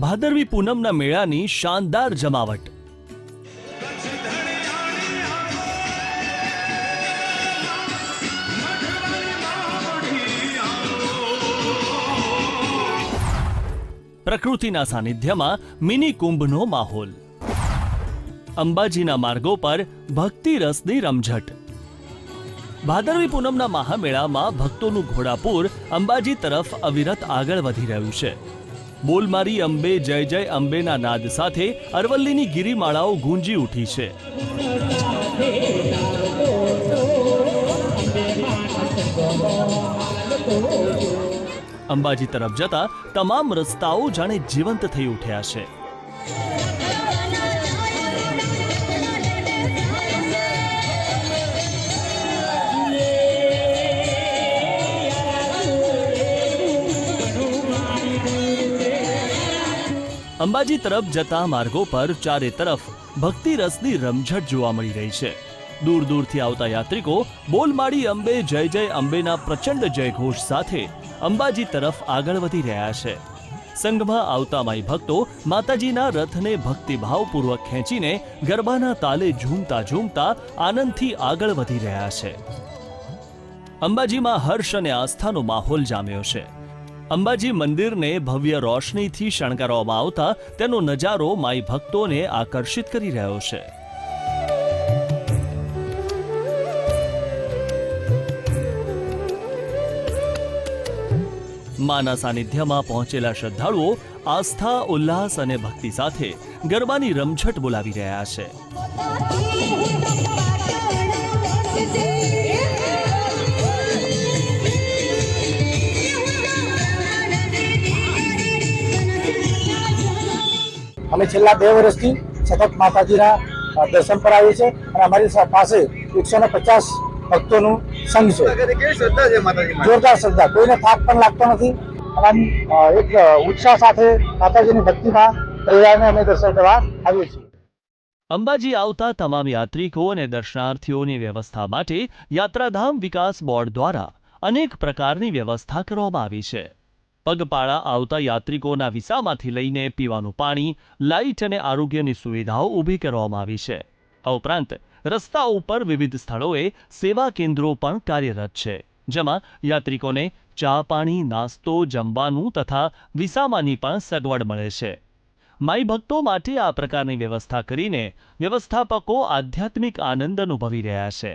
ભાદરવી પૂનમના મેળાની શાનદાર જમાવટ. પ્રકૃતિના સાનિધ્યમાં મિની કુંભનો માહોલ. અંબાજીના માર્ગો પર ભક્તિ રસની રમઝટ. ભાદરવી પૂનમના મહામેળામાં ભક્તોનું ઘોડાપૂર અંબાજી તરફ અવિરત આગળ વધી રહ્યું છે. બોલમારી અંબે, જય જય અંબેના નાદ સાથે અરવલ્લીની ગિરિમાળાઓ ગુંજી ઉઠી છે. અંબાજી તરફ જતા તમામ રસ્તાઓ જાણે જીવંત થઈ ઉઠ્યા છે. અંબાજી તરફ જતા માર્ગો પર ચારે તરફ ભક્તિ રસની રમઝટ જોવા મળી રહી છે. દૂર દૂરથી આવતા યાત્રિકો બોલમાળી અંબે જય જય અંબેના પ્રચંડ જયઘોષ સાથે અંબાજી તરફ આગળ વધી રહ્યા છે. સંઘમાં આવતા માઈ ભક્તો માતાજીના રથને ભક્તિભાવપૂર્વક ખેંચીને ગરબાના તાલે ઝૂમતા ઝૂમતા આનંદથી આગળ વધી રહ્યા છે. અંબાજીમાં હર્ષ અને આસ્થાનો માહોલ જામ્યો છે. અંબાજી મંદિરને ભવ્ય રોશનીથી શણગારવામાં આવતા તેનો નજારો માઈ ભક્તોને આકર્ષિત કરી રહ્યો છે. માના સાનિધ્યમાં પહોંચેલા શ્રદ્ધાળુઓ આસ્થા, ઉલ્લાસ અને ભક્તિ સાથે ગરબાની રમઝટ બોલાવી રહ્યા છે. અમે છેલ્લા બે વર્ષથી સતત માતાજીના દર્શન પર આવીએ છીએ અને અમારી પાસે એકસો ને પચાસ ભક્તોનું સંઘ છે? જોરદાર શ્રદ્ધા. કોઈને થાક પણ લાગતો નથી. અને આમ, એક ઉત્સાહ સાથે માતાજીની ભક્તિમાં પરિવારને અમે દર્શન કરવા આવીએ છીએ. અંબાજી આવતા તમામ યાત્રિકો અને દર્શનાર્થીઓની વ્યવસ્થા માટે યાત્રાધામ વિકાસ બોર્ડ દ્વારા અનેક પ્રકારની વ્યવસ્થા કરવામાં આવી છે. પગપાળા આવતા યાત્રિકોના વિસામાંથી લઈને પીવાનું પાણી, લાઇટ અને આરોગ્યની સુવિધાઓ ઊભી કરવામાં આવી છે. આ ઉપરાંત, રસ્તાઓ ઉપર વિવિધ સ્થળોએ સેવા કેન્દ્રો પણ કાર્યરત છે, જેમાં યાત્રિકોને ચા પાણી, નાસ્તો, જમવાનું તથા વિસામાની પણ સગવડ મળે છે. માઈ ભક્તો માટે આ પ્રકારની વ્યવસ્થા કરીને વ્યવસ્થાપકો આધ્યાત્મિક આનંદ અનુભવી રહ્યા છે.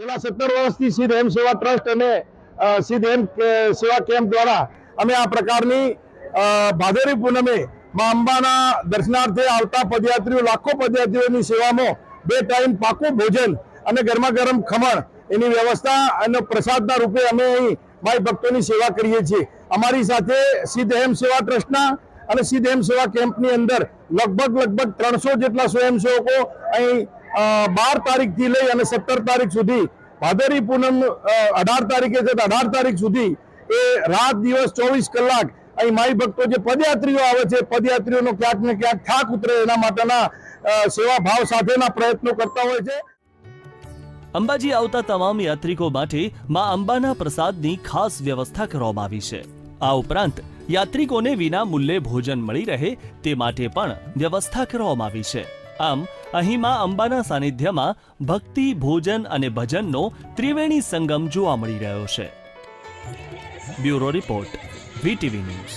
છેલ્લા સત્તર વર્ષથી શ્રી રેમ સેવા ટ્રસ્ટ અને કે- સેવા કેમ્પ દ્વારા અમે આ પ્રકારની ભાદરવી પૂનમે મા અંબાના દર્શનાર્થે આવતા પદયાત્રીઓ, લાખો પદયાત્રીઓની સેવામાં બે ટાઈમ પાકું ભોજન અને ગરમા ગરમ ખમણ એની વ્યવસ્થા અને પ્રસાદના રૂપે અમે અહીં ભાઈ ભક્તોની સેવા કરીએ છીએ. અમારી સાથે સિદ્ધ હેમ સેવા ટ્રસ્ટના અને સિદ્ધ હેમ સેવા કેમ્પની અંદર લગભગ લગભગ ત્રણસો જેટલા સ્વયંસેવકો અહીં બાર તારીખથી લઈ અને સત્તર તારીખ સુધી ભાદરવી પૂનમ અઢાર તારીખે છે અઢાર તારીખ સુધી એ રાત દિવસ ચોવીસ કલાક અહીં માઈ ભક્તો જે પદયાત્રીઓ આવે છે, પદયાત્રીઓનો ક્યાંક ને ક્યાંક થાક ઉતરે એના માટેના સેવા ભાવ સાથેના પ્રયત્નો કરતા હોય છે. અંબાજી આવતા તમામ યાત્રિકો માટે મા અંબાના પ્રસાદની ખાસ વ્યવસ્થા કરવામાં આવી છે. આ ઉપરાંત યાત્રિકોને વિના મૂલ્યે ભોજન મળી રહે તે માટે પણ વ્યવસ્થા કરવામાં આવી છે. આમ અહીં માં અંબાના સાનિધ્યમાં ભક્તિ, ભોજન અને ભજનનો ત્રિવેણી સંગમ જોવા મળી રહ્યો છે. Bureau report, VTV news.